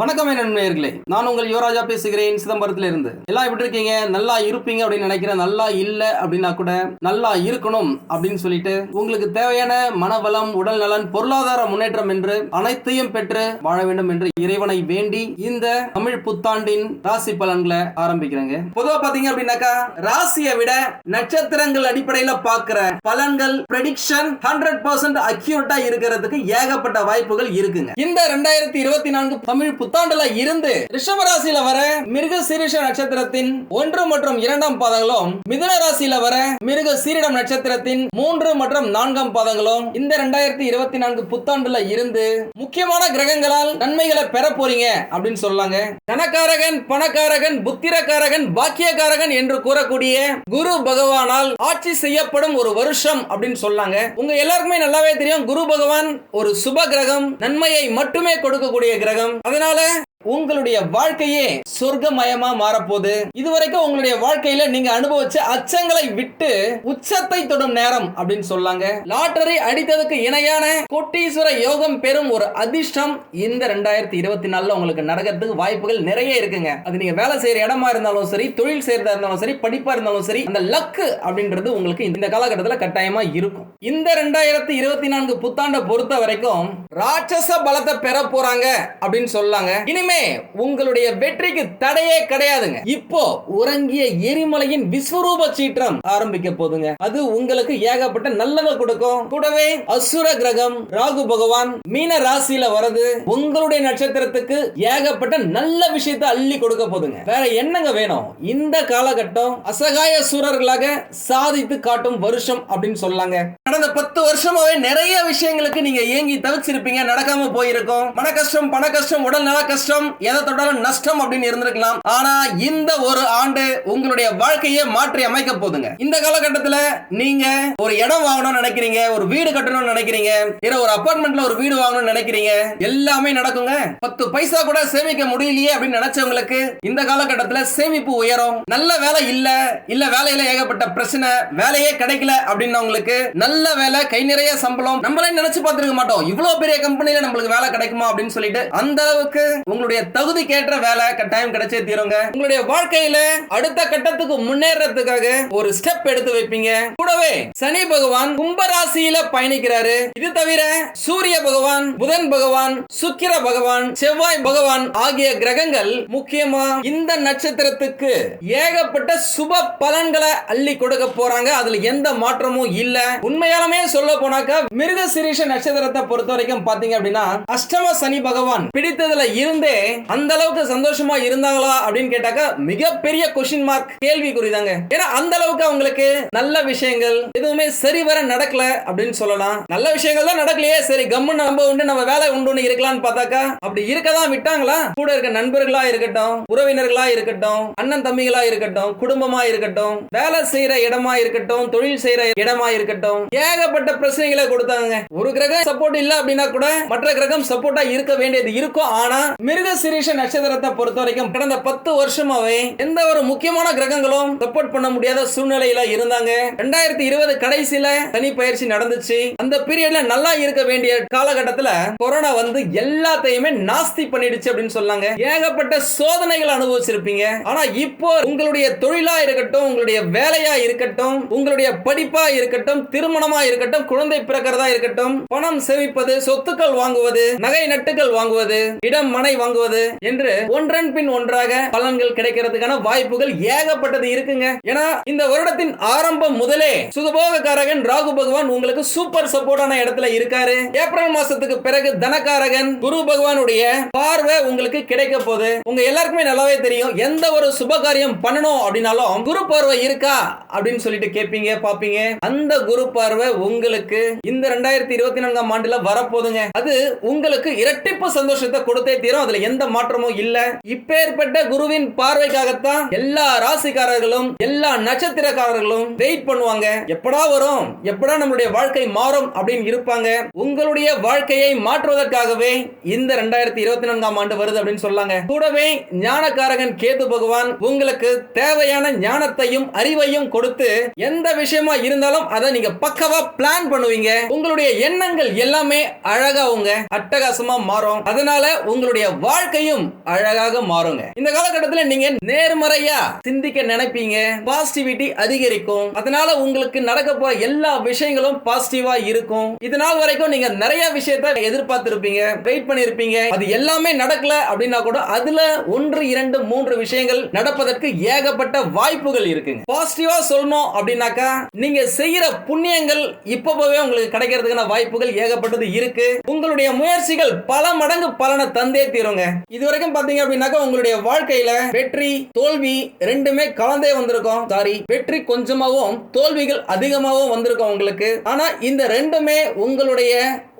வணக்கம் நண்பர்களே. நான் உங்கள் யுவராஜா பேசுகிறேன் சிதம்பரத்துல இருந்து எல்லாம் எப்படி இருக்கீங்க? நல்லா இருப்பீங்க அப்படின்னு நினைக்கிறேன். நல்லா இல்லை அப்படின்னா கூட நல்லா இருக்கணும் அப்படின்னு சொல்லிட்டு உங்களுக்கு தேவையான மனவளம் உடல் நலன் பொருளாதார முன்னேற்றம் என்று அனைத்தையும் பெற்று வாழ வேண்டும் என்று இறைவனை வேண்டி இந்த தமிழ் புத்தாண்டின் ராசி பலன்களை ஆரம்பிக்கிறேங்க. பொதுவா பாத்தீங்க அப்படின்னாக்கா ராசியை விட நட்சத்திரங்கள் அடிப்படையில பாக்குற பலன்கள் ப்ரெடிக்ஷன் ஹண்ட்ரட் பர்சன்ட் அக்யூரட்டா இருக்கிறதுக்கு ஏகப்பட்ட வாய்ப்புகள் இருக்குங்க. இந்த ரெண்டாயிரத்தி இருபத்தி நான்கு தமிழ் புத்தாண்டுல இருந்து ரிஷப ராசியில வர மிருக சீரிஷ நட்சத்திரத்தின் ஒன்று மற்றும் இரண்டாம் பாதங்களும் மிதுன ராசியில வர மிருக சீரிடம் நட்சத்திரத்தின் மூன்று மற்றும் நான்காம் பாதங்களும் இந்த ரெண்டாயிரத்தி இருபத்தி நான்கு புத்தாண்டுல இருந்து முக்கியமான கிரகங்களால் நன்மைகளை பெற போறீங்க அப்படின்னு சொல்லாங்க. தனக்காரகன் பணக்காரகன் புத்திரக்காரகன் பாக்கியக்காரகன் என்று கூறக்கூடிய குரு பகவானால் ஆட்சி செய்யப்படும் ஒரு வருஷம் அப்படின்னு சொல்லாங்க. உங்க எல்லாருக்குமே நல்லாவே தெரியும் குரு பகவான் ஒரு சுப கிரகம் நன்மையை மட்டுமே கொடுக்கக்கூடிய கிரகம். அதனால் Tyler. உங்களுடைய வாழ்க்கையே சொர்க்கமயமா மாறப்போகுது. இதுவரைக்கும் உங்களுடைய வாழ்க்கையில நீங்க அனுபவிச்ச அச்சங்களை விட்டு உச்சத்தை தொடும் நேரம் அப்படின்னு சொல்லாங்க. லாட்டரி அடித்ததுக்கு இணையான கோட்டீஸ்வர யோகம் பெறும் ஒரு அதிர்ஷ்டம் இந்த ரெண்டாயிரத்தி இருபத்தி நாலுல உங்களுக்கு நடக்கிறதுக்கு வாய்ப்புகள் நிறைய இருக்குங்க. அது நீங்க வேலை செய்யற இடமா இருந்தாலும் சரி தொழில் செய்யறதா இருந்தாலும் சரி படிப்பா இருந்தாலும் சரி அந்த லக்கு அப்படின்றது உங்களுக்கு இந்த காலகட்டத்தில் கட்டாயமா இருக்கும். இந்த ரெண்டாயிரத்தி இருபத்தி நான்கு புத்தாண்டை பொறுத்த வரைக்கும் ராட்சச பலத்தை பெற போறாங்க அப்படின்னு சொல்லாங்க. இனிமே உங்களுடைய வெற்றிக்கு தடையே கிடையாதுங்க. இப்போ உறங்கிய எரிமலையின் விஸ்வரூப சீற்றம் ஆரம்பிக்க போதுங்க. அது உங்களுக்கு ஏகப்பட்ட நல்லதை கொடுக்கும். கூடவே அசுர கிரகம் ராகு பகவான் மீன ராசியில வரது உங்களுடைய நட்சத்திரத்துக்கு ஏகப்பட்ட நல்ல விஷயத்தை அள்ளி கொடுக்க போதுங்க. வேற என்னங்க வேணும்? இந்த காலகட்டம் அசகாய சூரர்களாக சாதித்து காட்டும் வருஷம் அப்படின்னு சொல்லாங்க. கடந்த பத்து வருஷமாவே நிறைய விஷயங்களுக்கு நீங்க ஏங்கி தவிச்சிருப்பீங்க நடக்காம போயிருக்கும். மன கஷ்டம் பண கஷ்டம் உடல் நல கஷ்டம் எதை தொட்டாலும் நஷ்டம் அப்படின்னு இருந்திருக்கலாம். ஆனா இந்த ஒரு ஆண்டு உங்களுடைய வாழ்க்கையை மாற்றி அமைக்க போதுங்க. இந்த காலகட்டத்துல நீங்க ஒரு இடம் வாங்கணும்னு நினைக்கிறீங்க ஒரு வீடு கட்டணும்னு நினைக்கிறீங்க இல்ல ஒரு அபார்ட்மெண்ட்ல ஒரு வீடு வாங்கணும்னு நினைக்கிறீங்க எல்லாமே நடக்குங்க. பத்து பைசா கூட சேமிக்க முடியலையே அப்படின்னு நினைச்சவங்களுக்கு இந்த காலகட்டத்துல சேமிப்பு உயரும். நல்ல வேலை இல்ல இல்ல வேலையில ஏகப்பட்ட பிரச்சனை வேலையே கிடைக்கல அப்படின்னவங்களுக்கு நல்ல வேலை கை நிறைய சம்பளம் நம்மளே நினைச்சு பார்த்திருக்க மாட்டோம். இவ்வளவு பெரிய கம்பெனில நம்மளுக்கு வேலை கிடைக்குமா அப்படின்னு சொல்லிட்டு அந்த அளவுக்கு உங்களுக்கு உங்களுடைய தகுதிக்கேற்ற வேலை கட்டாயம் கிடைச்சே தீருங்க. உங்களுடைய வாழ்க்கையில அடுத்த கட்டத்துக்கு முன்னேறதுக்காக ஒரு ஸ்டெப் எடுத்து வைப்பீங்க. கூடவே சனி பகவான் கும்பராசியில பயணிக்கிறாரு. இது தவிர சூரிய பகவான் புதன் பகவான் சுக்கிர பகவான் செவ்வாய் பகவான் ஆகிய கிரகங்கள் முக்கியமா இந்த நட்சத்திரத்துக்கு ஏகப்பட்ட சுப பலன்களை அள்ளி கொடுக்க போறாங்க. அதுல எந்த மாற்றமும் இல்ல. உண்மையாலுமே சொல்ல போனாக்கா மிருக சிரீஷ நட்சத்திரத்தை பொறுத்த வரைக்கும் பாத்தீங்க அப்படின்னா அஷ்டம சனி பகவான் பிடித்ததுல இருந்தே அந்த அளவுக்கு சந்தோஷமா இருந்தாங்களா அப்படின்னு கேட்டாக்கா மிகப்பெரிய கொஸ்டின் மார்க் கேள்விக்குறி தாங்க ஏன்னா அந்த அளவுக்கு அவங்களுக்கு நல்ல விஷயங்கள் எதுவுமே சரிவர நடக்கல அப்படின்னு சொல்லலாம். நல்ல விஷயங்கள் தான் நடக்கலையே. சரி கம்மு நம்ம உண்டு நம்ம வேலை உண்டு இருக்கலாம்னு பார்த்தாக்கா அப்படி இருக்கதான் விட்டாங்களா? கூட இருக்க நண்பர்களா இருக்கட்டும் உறவினர்களா இருக்கட்டும் அண்ணன் தம்பிகளா இருக்கட்டும் குடும்பமா இருக்கட்டும் வேலை செய்யற இடமா இருக்கட்டும் தொழில் செய்யற இடமா இருக்கட்டும் ஏகப்பட்ட பிரச்சனைகளை கொடுத்தாங்க ஒரு கிரகம் சப்போர்ட் இல்ல அப்படின்னா கூட மற்ற கிரகம் சப்போர்ட்டா இருக்க வேண்டியது இருக்கும். ஆனா மிருக சிரீஷ நட்சத்திரத்தை பொறுத்த வரைக்கும் கடந்த பத்து வருஷமாவே எந்த ஒரு முக்கியமான கிரகங்களும் சப்போர்ட் பண்ண முடியாத சூழ்நிலையில இருந்தாங்க. ரெண்டாயிரத்தி இருபது கடைசியில தனி பயிற்சி நடந்துச்சு. அந்த பீரியட்ல நல்லா இருக்க வேண்டிய காலகட்டத்துல கொரோனா வந்து எல்லாத்தையுமே நாஸ்தி பண்ணிடுச்சு அப்படின்னு சொன்னாங்க. ஏகப்பட்ட சோதனைகள் அனுபவிச்சிருப்பீங்க. ஆனா இப்போ உங்களுடைய தொழிலா இருக்கட்டும் உங்களுடைய வேலையா இருக்கட்டும் உங்களுடைய படிப்பா இருக்கட்டும் திருமணமா இருக்கட்டும் குழந்தை பிறக்கிறதா இருக்கட்டும் பணம் சேமிப்பது சொத்துக்கள் வாங்குவது நகை நட்டுகள் வாங்குவது இடம் மனை வாங்குவது என்று ஒன்றன் பின் ஒன்றாக பலன்கள் கிடைக்கிறதுக்கான வாய்ப்புகள் ஏகப்பட்டது இருக்குங்க. ஏன்னா இந்த வருடத்தின் ஆரம்பம் முதலே சுகபோகக்காரகன் ராகு பகவான் உங்களுக்கு சூப்பர் சப்போர்ட்டான இடத்துல இருக்காரு. ஏப்ரல் மாசத்துக்கு பிறகு தனக்காரகன் குரு பகவானுடைய பார்வை உங்களுக்கு கிடைக்க போகுது. உங்க எல்லாருக்குமே நல்லாவே தெரியும். எந்த ஒரு சுப காரியம் பண்ணணும் அப்படின்னாலும் குரு பார்வை இருக்கா அப்படின்னு சொல்லிட்டு கேட்பீங்க பாப்பீங்க. அந்த குரு பார்வை உங்களுக்கு இந்த ரெண்டாயிரத்தி இருபத்தி நான்காம் ஆண்டுல வரப்போதுங்க அது உங்களுக்கு இரட்டிப்பு சந்தோஷத்தை கொடுத்தே தீரும். அதுல எந்த மாற்றமும் இல்ல. இப்பேற்பட்ட குருவின் பார்வைக்காகத்தான் எல்லா ராசிக்காரர்களும் எல்லா நட்சத்திரக்காரர்களும் வெயிட் பண்ணுவாங்க. எப்படா வரும்? எப்படா நம்மளுடைய வாழ்க்கை மாறும் அப்படின்னு இருப்பாங்க. உங்களுடைய வாழ்க்கையை மாற்றுவதற்காகவே இந்த ரெண்டாயிரத்தி இருபத்தி நான்காம் ஆண்டு வருது அப்படின்னு சொல்லாங்க. கூடவே ஞானக்காரகன் கேது பகவான் உங்களுக்கு தேவையான ஞானத்தையும் அறிவையும் கொடுத்து எந்த விஷயமா இருந்தாலும் அதை நீங்க பக்கவா பிளான் பண்ணுவீங்க. உங்களுடைய எண்ணங்கள் எல்லாமே அழகா உங்க அட்டகாசமா மாறும். அதனால உங்களுடைய வாழ்க்கை வாழ்க்கையும் அழகாக மாறுங்க. இந்த காலகட்டத்தில் நீங்க நேர்மறையா சிந்திக்க நினைப்பீங்க. பாசிட்டிவிட்டி அதிகரிக்கும். அதனால உங்களுக்கு நடக்க போற எல்லா விஷயங்களும் பாசிட்டிவா இருக்கும். இது நாள் வரைக்கும் நீங்க நிறைய விஷயத்த எதிர்பார்த்திருப்பீங்க. வெயிட் பண்ணிருப்பீங்க. அது எல்லாமே நடக்கல அப்படின்னா கூட அதுல ஒன்று இரண்டு மூன்று விஷயங்கள் நடப்பதற்கு ஏகப்பட்ட வாய்ப்புகள் இருக்குங்க. பாசிட்டிவா சொல்லணும் அப்படின்னாக்கா நீங்க செய்யற புண்ணியங்கள் இப்பவே உங்களுக்கு கிடைக்கிறதுக்கான வாய்ப்புகள் ஏகப்பட்டது இருக்கு. உங்களுடைய முயற்சிகள் பல மடங்கு பலனை தந்தே தீருங்க. இது வரைக்கும் பாத்தீங்க அப்படின்னாக்கா உங்களுடைய வாழ்க்கையில வெற்றி தோல்வி ரெண்டுமே கலந்தே வந்திருக்கும். சாரி வெற்றி கொஞ்சமாவும் தோல்விகள் அதிகமாகவும் வந்திருக்கும் உங்களுக்கு. ஆனா இந்த ரெண்டுமே உங்களுடைய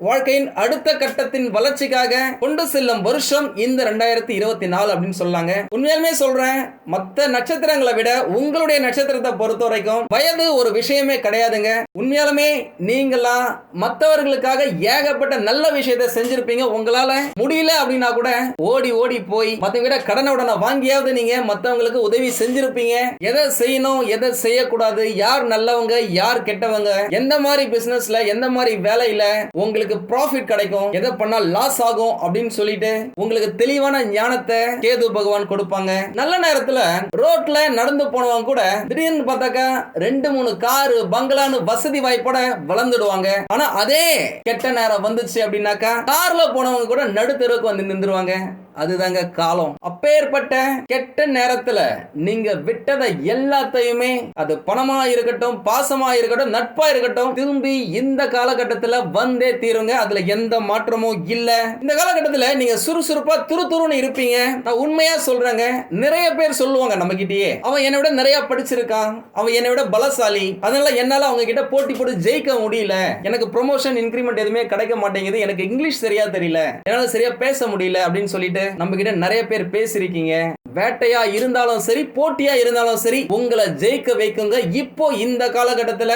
வாழ்க்கையின் அடுத்த கட்டத்தின் வளர்ச்சிக்காக கொண்டு செல்லும் வருஷம் இந்த ரெண்டாயிரத்தி இருபத்தி நாலு அப்படின்னு சொல்லாங்க. உண்மையாலுமே சொல்றேன் மத்த நட்சத்திரங்களை விட உங்களுடைய நட்சத்திரத்தை பொறுத்த வரைக்கும் வயது ஒரு விஷயமே கிடையாதுங்க. உண்மையாலுமே நீங்களா மற்றவர்களுக்காக ஏகப்பட்ட நல்ல விஷயத்தை செஞ்சிருப்பீங்க. உங்களால முடியல அப்படின்னா கூட ஓடி ஓடி போய் மத்த கடனை உடனே வாங்கியாவது நீங்க மத்தவங்களுக்கு உதவி செஞ்சிருப்பீங்க. எதை செய்யணும் எதை செய்யக்கூடாது யார் நல்லவங்க யார் கெட்டவங்க எந்த மாதிரி பிசினஸ்ல எந்த மாதிரி வேலையில உங்களுக்கு ப்ராஃபிட் கிடைக்கும் எதை பண்ணா லாஸ் ஆகும் அப்படின்னு சொல்லிட்டு உங்களுக்கு தெளிவான ஞானத்தை கேது பகவான் கொடுப்பாங்க. நல்ல நேரத்துல ரோட்ல நடந்து போனவங்க கூட திடீர்னு பார்த்தாக்கா ரெண்டு மூணு காரு பங்களான்னு வசதி வாய்ப்போட வளர்ந்துடுவாங்க. ஆனா அதே கெட்ட நேரம் வந்துச்சு அப்படின்னாக்கா கார்ல போனவங்க கூட நடுத்தருக்கு வந்து நின்றுவாங்க é அதுதாங்க காலம். அப்பேற்பட்ட கெட்ட நேரத்துல நீங்க விட்டதை எல்லாத்தையுமே அது பணமா இருக்கட்டும் பாசமா இருக்கட்டும் நட்பா இருக்கட்டும் திரும்பி இந்த காலகட்டத்துல வந்தே தீருங்க. அதுல எந்த மாற்றமும் இல்ல. இந்த காலகட்டத்துல நீங்க சுறுசுறுப்பா துரு துருன்னு இருப்பீங்க. நான் உண்மையா சொல்றேங்க. நிறைய பேர் சொல்லுவாங்க நம்ம கிட்டயே அவன் என்னை விட நிறைய படிச்சிருக்கான். அவன் என்னை விட பலசாலி. அதனால என்னால அவங்க கிட்ட போட்டி போட்டு ஜெயிக்க முடியல. எனக்கு ப்ரொமோஷன் இன்க்ரிமெண்ட் எதுவுமே கிடைக்க மாட்டேங்குது. எனக்கு இங்கிலீஷ் சரியா தெரியல. என்னால சரியா பேச முடியல. அப்படின்னு சொல்லிட்டு நம்ம கிட்ட நிறைய பேர் பேசிருக்கீங்க வேட்டையா இருந்தாலும் சரி போட்டியா இருந்தாலும் சரி உங்களை ஜெயிக்க வைக்குங்க. இப்போ இந்த காலகட்டத்துல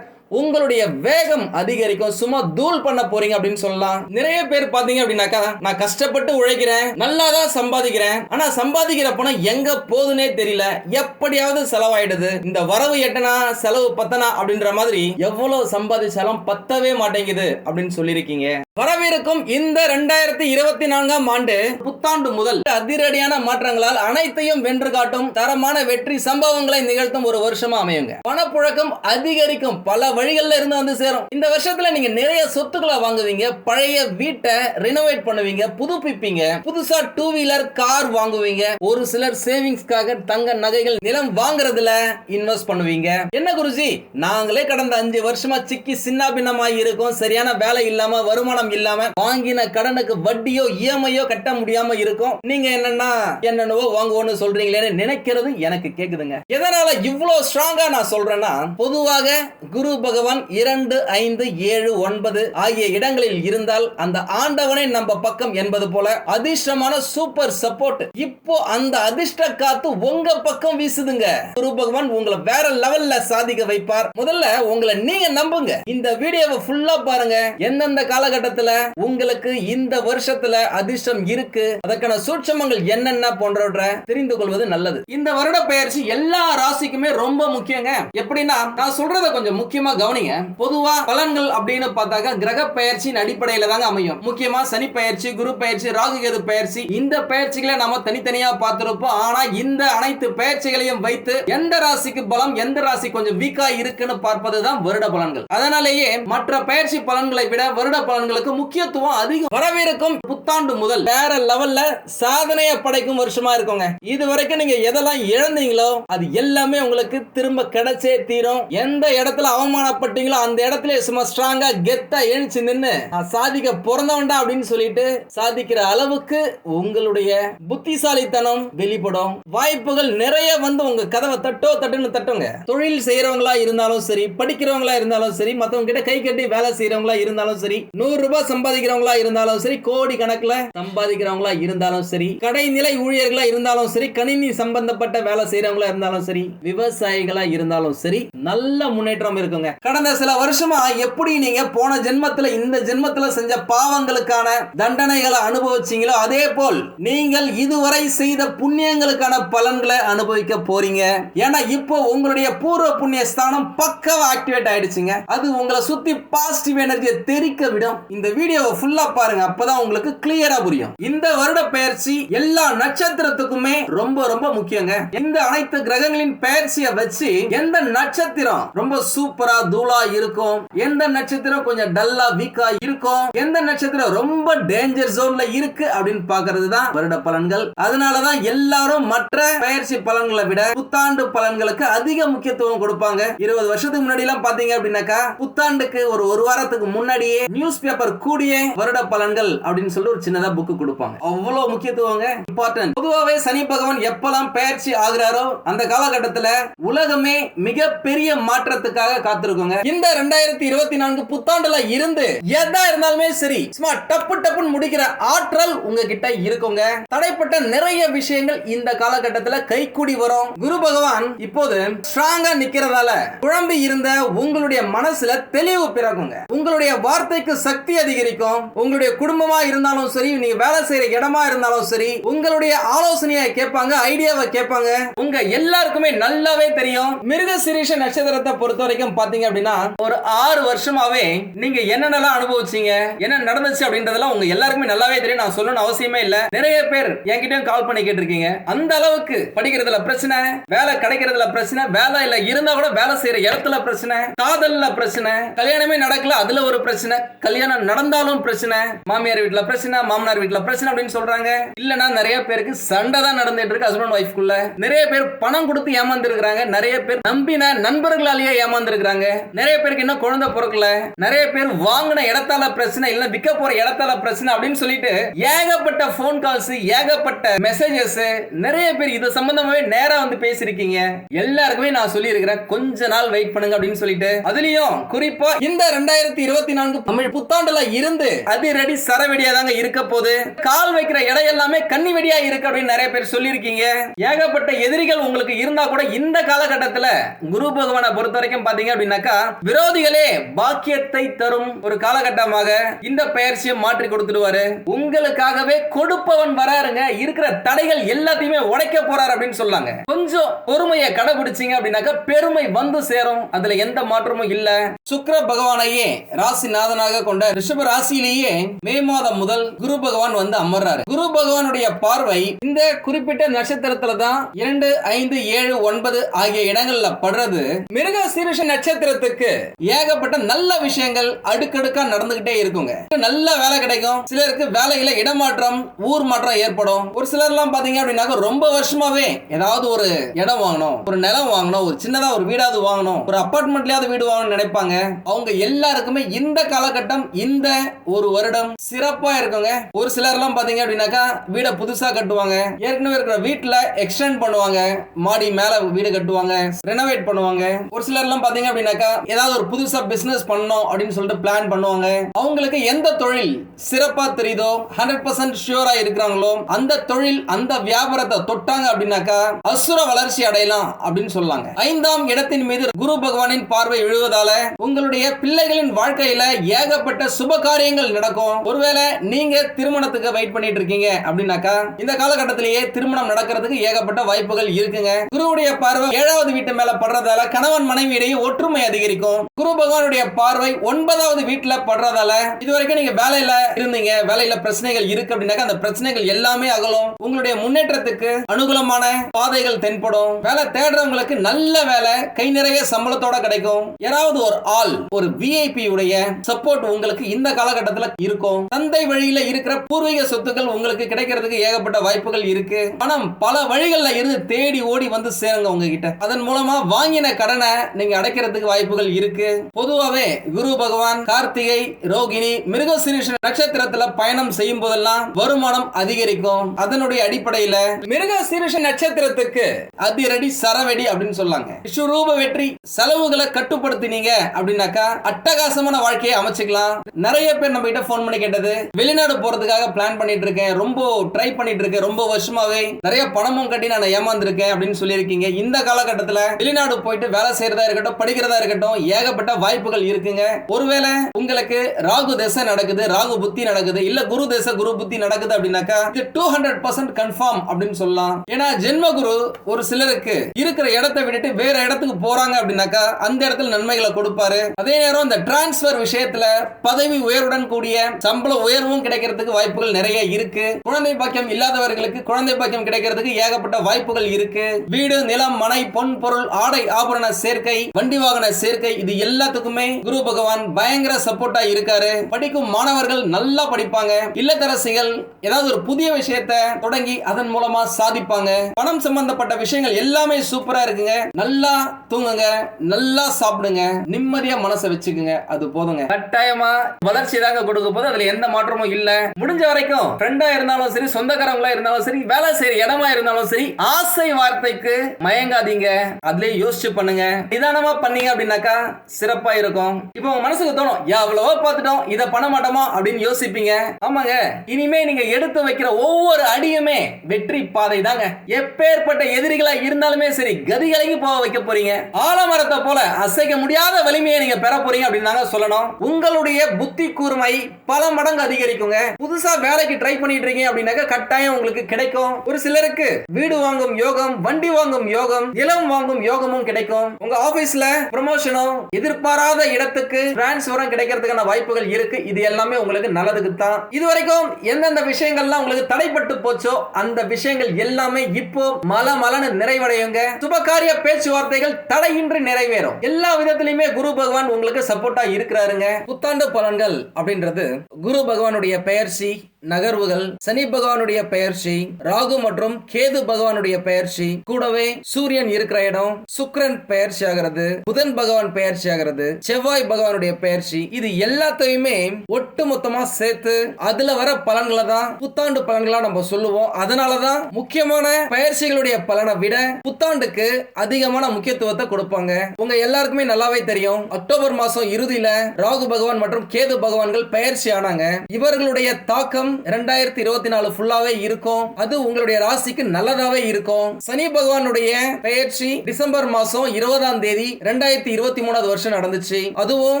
உங்களுடைய வேகம் அதிகரிக்கும். சும்மா தூள் பண்ண போறீங்க அப்படின்னு சொல்லலாம். நிறைய பேர் பாத்தீங்க அப்படின்னாக்கா நான் கஷ்டப்பட்டு உழைக்கிறேன் நல்லா தான் சம்பாதிக்கிறேன். ஆனா சம்பாதிக்கிற பணம் எங்க போகுதுன்னே தெரியல. எப்படியாவது செலவாயிடுது. இந்த வரவு எட்டனா செலவு பத்தனா அப்படின்ற மாதிரி எவ்வளவு சம்பாதிச்சாலும் பத்தவே மாட்டேங்குது அப்படின்னு சொல்லியிருக்கீங்க. வரவிருக்கும் இந்த ரெண்டாயிரத்தி இருபத்தி நான்காம் ஆண்டு புத்தாண்டு முதல் அதிரடியான மாற்றங்களால் அனைத்தையும் வென்று காட்டும் தரமான வெற்றி சம்பவங்களை நிகழ்த்தும் ஒரு வருஷமா அமையுங்க. பணப்புழக்கம் அதிகரிக்கும் பல வழிகள்ல இருந்து வந்து சேரும். இந்த வருஷத்துல நீங்க நிறைய சொத்துக்களை வாங்குவீங்க பழைய வீட்டை ரினோவேட் பண்ணுவீங்க புதுப்பிப்பீங்க புதுசா டூ வீலர் கார் வாங்குவீங்க ஒரு சிலர் சேவிங்ஸ்க்காக தங்க நகைகள் நிலம் வாங்குறதுல இன்வெஸ்ட் பண்ணுவீங்க. என்ன குருஜி? நாங்களே கடந்த அஞ்சு வருஷமா சிக்கி சின்ன பின்னமாய் இருக்கோம் சரியான வேலை இல்லாம வருமானம் இல்லாம வாங்கின கடனுக்கு வட்டியோ இஎம்ஐயோ கட்ட முடியாம இருக்கும். நீங்க என்னன்னா என்னென்னவோ வாங்குவோன்னு சொல்றீங்களேன்னு நினைக்கிறது எனக்கு கேக்குதுங்க. எதனால இவ்வளவு ஸ்ட்ராங்கா நான் சொல்றேன்னா பொதுவாக குரு பகவான் இரண்டு ஐந்து ஏழு ஒன்பது ஆகிய இடங்களில் இருந்தால் அந்த ஆண்டவனே நம்ம பக்கம் என்பது போல அதிர்ஷ்டமான சூப்பர் சப்போர்ட் இப்போ அந்த அதிர்ஷ்ட காத்து உங்க பக்கம் வீசுதுங்க. குரு பகவான் உங்களை வேற லெவல்ல சாதிக்க வைப்பார். முதல்ல உங்களை நீங்க நம்புங்க. இந்த வீடியோவை ஃபுல்லா பாருங்க. எந்தெந்த காலகட்டத்தில் உங்களுக்கு இந்த வருஷத்துல அதிர்ஷ்டம் இருக்கு. அதற்கான சூட்சமங்கள் என்னென்ன போன்றவற்றை தெரிந்து கொள்வது நல்லது. இந்த வருட பயிற்சி எல்லா ராசிக்குமே ரொம்ப முக்கியங்க. எப்படின்னா நான் சொல்றத கொஞ்சம் முக்கியமா கவனிங்க. பொதுவா பலன்கள் அப்படின்னு பார்த்தாக்க கிரக பயிற்சியின் அடிப்படையில தாங்க அமையும். முக்கியமா சனி பயிற்சி குரு பயிற்சி ராகு கேது பயிற்சி இந்த பயிற்சிகளை நாம தனித்தனியா பார்த்திருப்போம். ஆனா இந்த அனைத்து பயிற்சிகளையும் வைத்து எந்த ராசிக்கு பலம் எந்த ராசி கொஞ்சம் வீக்கா இருக்குன்னு பார்ப்பதுதான் வருட பலன்கள். அதனாலேயே மற்ற பயிற்சி பலன்களை விட வருட பலன்களுக்கு முக்கியத்துவம் அதிகம் வரவிருக்கும் புத்தாண்டு முதல் வேற லெவல்ல சாதனையை படைக்கும் வருஷமா இருக்குங்க. இது வரைக்கும் நீங்க எதெல்லாம் இழந்தீங்களோ அது எல்லாமே உங்களுக்கு திரும்ப கிடைச்சே தீரும். எந்த இடத்துல அவமானப்பட்டீங்களோ அந்த இடத்துல சும்மா ஸ்ட்ராங்கா கெத்தா எழுச்சி நின்னு சாதிக்க பிறந்தவன்டா அப்படின்னு சொல்லிட்டு சாதிக்கிற அளவுக்கு உங்களுடைய புத்திசாலித்தனம் வெளிப்படும். வாய்ப்புகள் நிறைய வந்து உங்க கதவை தட்டோ தட்டுன்னு தட்டுங்க. தொழில் செய்யறவங்களா இருந்தாலும் சரி படிக்கிறவங்களா இருந்தாலும் சரி மத்தவங்க கிட்ட கை கட்டி வேலை செய்யறவங்களா இருந்தாலும் சரி நூறு ரூபாய் சம்பாதிக்கிறவங்களா இருந்தாலும் சரி கோடி கணக்குல சம்பாதிக்கிறவங்களா இருந்தாலும் சரி கடைநிலை ஊழியர்களா இருந்தாலும் சரி கணினி சம்பந்தப்பட்ட வேலை செய்யறவங்களா இருந்தாலும் சரி விவசாயிகளா இருந்தாலும் சரி நல்ல முன்னேற்றம் இருக்குங்க. கடந்த சில வருஷமா எப்படி நீங்க போன ஜென்மத்துல இந்த ஜென்மத்துல செஞ்ச பாவங்களுக்கான தண்டனைகளை அனுபவிச்சீங்களோ அதே போல் நீங்கள் இதுவரை செய்த புண்ணியங்களுக்கான பலன்களை அனுபவிக்க போறீங்க. ஏன்னா இப்போ உங்களுடைய பூர்வ புண்ணிய ஸ்தானம் பக்கவா ஆக்டிவேட் ஆயிடுச்சுங்க. அது உங்களை சுத்தி பாசிட்டிவ் எனர்ஜியை தெரிக்க விடும் இந்த இந்த வீடியோவை ஃபுல்லா பாருங்க அப்பதான் உங்களுக்கு கிளியரா புரியும். இந்த வருட பெயர்ச்சி எல்லா நட்சத்திரத்துக்குமே ரொம்ப ரொம்ப முக்கியங்க. இந்த அனைத்து கிரகங்களின் பெயர்ச்சியை வச்சு எந்த நட்சத்திரம் ரொம்ப சூப்பரா தூளா இருக்கும் எந்த நட்சத்திரம் கொஞ்சம் டல்லா வீக்கா இருக்கும் எந்த நட்சத்திரம் ரொம்ப டேஞ்சர் ஜோன்ல இருக்கு அப்படின்னு பாக்குறது தான் வருட பலன்கள். அதனாலதான் எல்லாரும் மற்ற பயிற்சி பலன்களை விட புத்தாண்டு பலன்களுக்கு அதிக முக்கியத்துவம் கொடுப்பாங்க. இருபது வருஷத்துக்கு முன்னாடி எல்லாம் பாத்தீங்க அப்படின்னாக்கா புத்தாண்டுக்கு ஒரு ஒரு வாரத்துக்கு முன்னாடியே நியூஸ் பேப்பர் அவர் கூடிய வருட பலன்கள் அப்படின்னு சொல்லி ஒரு சின்னதா புக் கொடுப்பாங்க. அவ்வளவு முக்கியத்துவங்க இம்பார்ட்டன்ட் பொதுவாகவே சனி பகவான் எப்பெல்லாம் பயிற்சி ஆகுறாரோ அந்த காலகட்டத்துல உலகமே மிக பெரிய மாற்றத்துக்காக காத்திருக்கோங்க. இந்த ரெண்டாயிரத்தி இருபத்தி நான்கு புத்தாண்டுல இருந்து எதா இருந்தாலுமே சரி சும்மா டப்பு டப்புன்னு முடிக்கிற ஆற்றல் உங்ககிட்ட இருக்குங்க. தடைப்பட்ட நிறைய விஷயங்கள் இந்த காலகட்டத்துல கைக்கூடி வரும். குரு பகவான் இப்போது ஸ்ட்ராங்கா நிக்கிறதால குழம்பி இருந்த உங்களுடைய மனசுல தெளிவு பிறகுங்க உங்களுடைய வார்த்தைக்கு சக்தி அதிகரிக்கும். உங்களுடைய குடும்பமா இருந்தாலும் சரி நீங்க வேலை செய்யற இடமா இருந்தாலும் சரி உங்களுடைய ஆலோசனையை கேட்பாங்க ஐடியாவை கேட்பாங்க. உங்க எல்லாருக்குமே நல்லாவே தெரியும். மிருக சிரீஷ நட்சத்திரத்தை பொறுத்த வரைக்கும் பாத்தீங்க அப்படின்னா ஒரு ஆறு வருஷமாவே நீங்க என்னென்னலாம் அனுபவிச்சீங்க என்ன நடந்துச்சு அப்படின்றதெல்லாம் உங்க எல்லாருக்குமே நல்லாவே தெரியும். நான் சொல்லணும்னு அவசியமே இல்ல. நிறைய பேர் என்கிட்டயும் கால் பண்ணி கேட்டிருக்கீங்க. அந்த அளவுக்கு படிக்கிறதுல பிரச்சனை வேலை கிடைக்கிறதுல பிரச்சனை வேலை இல்ல இருந்தா கூட வேலை செய்யற இடத்துல பிரச்சனை காதல்ல பிரச்சனை கல்யாணமே நடக்கல அதுல ஒரு பிரச்சனை கல்யாணம் நடந்தாலும் பிரச்சனை மாமியார் வீட்டுல பிரச்சனை மாமனார் வீட்டுல பிரச்சனை அப்படின்னு சொல்றாங்க. இல்லனா நிறைய பேருக்கு சண்டை தான் நடந்துட்டு இருக்கு ஹஸ்பண்ட் ஒய்ஃப்குள்ள நிறைய பேர் பணம் கொடுத்து ஏமாந்துருக்காங்க நிறைய பேர் நம்பின நண்பர்களாலேயே ஏமாந்துருக்காங்க நிறைய பேருக்கு இன்னும் குழந்தை பிறக்கல. நிறைய பேர் வாங்கின இடத்தால பிரச்சனை இல்ல விற்க போற இடத்தால பிரச்சனை அப்படின்னு சொல்லிட்டு ஏகப்பட்ட போன் கால்ஸ் ஏகப்பட்ட மெசேஜஸ் நிறைய பேர் இது சம்பந்தமாவே நேரா வந்து பேசிருக்கீங்க எல்லாருக்குமே நான் சொல்லி இருக்கிறேன் கொஞ்ச நாள் வெயிட் பண்ணுங்க அப்படின்னு சொல்லிட்டு. அதுலயும் குறிப்பா இந்த ரெண்டாயிரத்தி இருபத்தி நான்கு தமிழ் புத்தாண்டுல இருந்து அதிரடி சரவெடியா தாங்க இருக்க போது கால் வைக்கிற இடம் எல்லாமே கன்னி வெடியா இருக்கு அப்படின்னு நிறைய பேர் சொல்லியிருக்கீங்க. ஏகப்பட்ட எதிரிகள் உங்களுக்கு இருந்தா கூட இந்த காலகட்டத்துல குரு பகவானை பொறுத்த வரைக்கும் பாத்தீங்க அப்படின்னாக்கா விரோதிகளே பாக்கியத்தை தரும் ஒரு காலகட்டமாக இந்த பெயர்ச்சியை மாற்றி கொடுத்துடுவாரு. உங்களுக்காகவே கொடுப்பவன் வராருங்க. இருக்கிற தடைகள் எல்லாத்தையுமே உடைக்க போறாரு அப்படின்னு சொல்லாங்க. கொஞ்சம் பொறுமையை கடைபிடிச்சிங்க அப்படின்னாக்கா பெருமை வந்து சேரும். அதுல எந்த மாற்றமும் இல்ல. சுக்கர பகவானையே ராசிநாதனாக கொண்ட ரிஷப ராசியிலேயே மே மாதம் முதல் குரு பகவான் வந்து அமர்றாரு. குரு பகவானுடைய பார்வை இந்த குறிப்பிட்ட நட்சத்திரத்துல தான் இரண்டு ஐந்து ஏழு ஒன்பது ஆகிய இடங்கள்ல படுறது. மிருக சீரிஷ நட்சத்திரத்துக்கு ஏகப்பட்ட நல்ல விஷயங்கள் அடுக்கடுக்கா நடந்துகிட்டே இருக்குங்க. நல்ல வேலை கிடைக்கும். சிலருக்கு வேலையில இடமாற்றம் ஊர் மாற்றம் ஏற்படும். ஒரு சிலர் எல்லாம் பாத்தீங்க அப்படின்னாக்க ரொம்ப வருஷமாவே ஏதாவது ஒரு இடம் வாங்கணும் ஒரு நிலம் வாங்கணும் ஒரு சின்னதா ஒரு வீடாவது வாங்கணும் ஒரு அபார்ட்மெண்ட்லயாவது வீடு வாங்கணும்னு நினைப்பாங்க. அவங்க எல்லாருக்குமே இந்த காலகட்டம் இந்த இந்த ஒரு வருடம் சிறப்பா இருக்குங்க. ஒரு சிலர் எல்லாம் பாத்தீங்க அப்படின்னாக்கா வீடை புதுசா கட்டுவாங்க. ஏற்கனவே இருக்கிற வீட்டுல எக்ஸ்டெண்ட் பண்ணுவாங்க. மாடி மேல வீடு கட்டுவாங்க. ரெனோவேட் பண்ணுவாங்க. ஒரு சிலர் எல்லாம் பாத்தீங்க அப்படின்னாக்கா ஏதாவது ஒரு புதுசா பிசினஸ் பண்ணணும் அப்படின்னு சொல்லிட்டு பிளான் பண்ணுவாங்க. அவங்களுக்கு எந்த தொழில் சிறப்பா தெரியுதோ ஹண்ட்ரட் பர்சன்ட் ஷியூரா இருக்கிறாங்களோ அந்த தொழில் அந்த வியாபாரத்தை தொட்டாங்க அப்படின்னாக்கா அசுர வளர்ச்சி அடையலாம் அப்படின்னு சொல்லாங்க. ஐந்தாம் இடத்தின் மீது குரு பகவானின் பார்வை விழுவதால உங்களுடைய பிள்ளைகளின் வாழ்க்கையில ஏகப்பட்ட சுப காரியங்கள் நடக்கும். ஒருவேளை நீங்க திருமணத்துக்கு வெயிட் பண்ணிட்டு இருக்கீங்க அப்படின்னாக்கா இந்த காலகட்டத்திலேயே திருமணம் நடக்கிறதுக்கு ஏகப்பட்ட வாய்ப்புகள் இருக்குங்க. குருவுடைய பார்வை ஏழாவது வீட்டு மேல படுறதால கணவன் மனைவி இடையே ஒற்றுமை அதிகரிக்கும். குரு பகவானுடைய பார்வை ஒன்பதாவது வீட்டுல படுறதால இது வரைக்கும் நீங்க வேலையில இருந்தீங்க வேலையில பிரச்சனைகள் இருக்கு அப்படின்னாக்கா அந்த பிரச்சனைகள் எல்லாமே அகலும். உங்களுடைய முன்னேற்றத்துக்கு அனுகூலமான பாதைகள் தென்படும். வேலை தேடுறவங்களுக்கு நல்ல வேலை கை நிறைய சம்பளத்தோட கிடைக்கும். யாராவது ஒரு ஆள் ஒரு விஐபி உடைய சப்போர்ட் உங்களுக்கு இந்த காலகட்டத்தில் இருக்கும். தந்தை வழியில இருக்கிற பூர்வீக சொத்துக்கள் உங்களுக்கு கிடைக்கிறதுக்கு ஏகப்பட்ட வாய்ப்புகள் இருக்கு. பணம் பல வழிகள்ல இருந்து தேடி ஓடி வந்து சேருங்க உங்ககிட்ட. அதன் மூலமா வாங்கின கடனை நீங்க அடைக்கிறதுக்கு வாய்ப்புகள் இருக்கு. பொதுவாவே குரு பகவான் கார்த்திகை ரோகிணி மிருகசிரீஷ நட்சத்திரத்துல பயணம் செய்யும் போதெல்லாம் வருமானம் அதிகரிக்கும். அதனுடைய அடிப்படையில மிருகசிரீஷ நட்சத்திரத்துக்கு அதிரடி சரவெடி அப்படின்னு சொல்லாங்க. விஸ்வரூப வெற்றி செலவுகளை கட்டுப்படுத்தினீங்க அப்படின்னாக்கா அட்டகாசமான வாழ்க்கையை அமைச்சுக்கலாம். நிறைய பேர் நம்ம கிட்ட போன் பண்ணி கேட்டது. வெளிநாடு போறதுக்காக பிளான் பண்ணிட்டு இருக்கேன் ரொம்ப ட்ரை பண்ணிட்டு இருக்கேன் ரொம்ப வருஷமாவே நிறைய பணமும் கட்டி நான் ஏமாந்துருக்கேன் அப்படின்னு சொல்லியிருக்கீங்க. இந்த காலகட்டத்தில் வெளிநாடு போயிட்டு வேலை செய்யறதா இருக்கட்டும் படிக்கிறதா இருக்கட்டும் ஏகப்பட்ட வாய்ப்புகள் இருக்குங்க. ஒருவேளை உங்களுக்கு ராகு தசை நடக்குது ராகு புத்தி நடக்குது இல்ல குரு தசை குரு புத்தி நடக்குது அப்படின்னாக்கா இது டூ ஹண்ட்ரட் பர்சன்ட் கன்ஃபார்ம் அப்படின்னு சொல்லலாம். ஏன்னா ஜென்ம குரு ஒரு சிலருக்கு இருக்கிற இடத்தை விட்டுட்டு வேற இடத்துக்கு போறாங்க அப்படின்னாக்கா அந்த இடத்துல நன்மைகளை கொடுப்பாரு. அதே நேரம் இந்த டிரான்ஸ்பர் விஷயத்துல பதவி பதவி உயர்வுடன் கூடிய சம்பள உயர்வும் கிடைக்கிறதுக்கு வாய்ப்புகள் நிறைய இருக்கு. குழந்தை பாக்கியம் இல்லாதவர்களுக்கு குழந்தை பாக்கியம் கிடைக்கிறதுக்கு ஏகப்பட்ட வாய்ப்புகள் இருக்கு. வீடு நிலம் மனை பொன் பொருள் ஆடை ஆபரண சேர்க்கை வண்டி வாகன சேர்க்கை இது எல்லாத்துக்குமே குரு பகவான் பயங்கர சப்போர்ட்டா இருக்காரு. படிக்கும் மாணவர்கள் நல்லா படிப்பாங்க. இல்லத்தரசிகள் ஏதாவது ஒரு புதிய விஷயத்த தொடங்கி அதன் மூலமா சாதிப்பாங்க. பணம் சம்பந்தப்பட்ட விஷயங்கள் எல்லாமே சூப்பரா இருக்குங்க. நல்லா தூங்குங்க நல்லா சாப்பிடுங்க நிம்மதியா மனசை வச்சுக்குங்க அது போதுங்க. கட்டாயமா வளர்ச்சி தாங்க கொடுக்க போது அதுல எந்த மாற்றமும் இல்ல. முடிஞ்ச வரைக்கும் ஃப்ரெண்டா இருந்தாலும் சரி சொந்தக்காரங்களா இருந்தாலும் சரி வேலை செய்யற இடமா இருந்தாலும் சரி ஆசை வார்த்தைக்கு மயங்காதீங்க. அதுலயே யோசிச்சு பண்ணுங்க. நிதானமா பண்ணீங்க அப்படின்னாக்கா சிறப்பா இருக்கும். இப்போ உங்க மனசுக்கு தோணும் எவ்வளவோ பார்த்துட்டோம் இதை பண்ண மாட்டோமா? அப்படின்னு யோசிப்பீங்க. ஆமாங்க. இனிமே நீங்க எடுத்து வைக்கிற ஒவ்வொரு அடியுமே வெற்றி பாதை தாங்க. எப்பேற்பட்ட எதிரிகளா இருந்தாலுமே சரி கதிகளையும் போக வைக்க போறீங்க. ஆலமரத்தை போல அசைக்க முடியாத வலிமையை நீங்க பெற போறீங்க அப்படின்னு சொல்லணும். உங்களுடைய புத்தி கூர்மை பல மடங்கு அதிகரிக்குங்க. புதுசா வேலைக்கு ட்ரை பண்ணிட்டு இருக்கீங்க அப்படின்னாக்க கட்டாயம் உங்களுக்கு கிடைக்கும். ஒரு சிலருக்கு வீடு வாங்கும் யோகம் வண்டி வாங்கும் யோகம் நிலம் வாங்கும் யோகமும் கிடைக்கும். உங்க ஆபீஸ்ல ப்ரமோஷனும் எதிர்பாராத இடத்துக்கு டிரான்ஸ்ஃபரும் கிடைக்கிறதுக்கான வாய்ப்புகள் இருக்கு. இது எல்லாமே உங்களுக்கு நல்லதுக்கு தான். இது வரைக்கும் எந்தெந்த விஷயங்கள்லாம் உங்களுக்கு தடைப்பட்டு போச்சோ அந்த விஷயங்கள் எல்லாமே இப்போ மல மலன்னு நிறைவடையுங்க. சுபகாரிய பேச்சுவார்த்தைகள் தடையின்றி நிறைவேறும். எல்லா விதத்திலுமே குரு பகவான் உங்களுக்கு சப்போர்ட்டா இருக்கிறாருங்க. புத்தாண்டு பலன்கள் அப்படின்றது குரு பகவானுடைய பெயர்ச்சி நகர்வுகள் சனி பகவானுடைய பெயர்ச்சி ராகு மற்றும் கேது பகவானுடைய பெயர்ச்சி கூடவே சூரியன் இருக்கிற இடம் சுக்ரன் பெயர்ச்சி ஆகிறது புதன் பகவான் பெயர்ச்சி ஆகிறது செவ்வாய் பகவானுடைய பெயர்ச்சி இது எல்லாத்தையுமே ஒட்டு மொத்தமா சேர்த்து அதுல வர பலன்களை தான் புத்தாண்டு பலன்களா நம்ம சொல்லுவோம். அதனாலதான் முக்கியமான பயிற்சிகளுடைய பலனை விட புத்தாண்டுக்கு அதிகமான முக்கியத்துவத்தை கொடுப்பாங்க. உங்க எல்லாருக்குமே நல்லாவே தெரியும். அக்டோபர் மாசம் இறுதியில ராகு பகவான் மற்றும் கேது பகவான்கள் பெயர்ச்சி ஆனாங்க. இவர்களுடைய தாக்கம் ரெண்டாயிரத்தி இருபத்தி நாலு ஃபுல்லாவே இருக்கும். அது உங்களுடைய ராசிக்கு நல்லதாவே இருக்கும். சனி பகவானுடைய பெயர்ச்சி டிசம்பர் மாசம் இருபதாம் தேதி ரெண்டாயிரத்தி இருபத்தி மூணாவது வருஷம் நடந்துச்சு. அதுவும்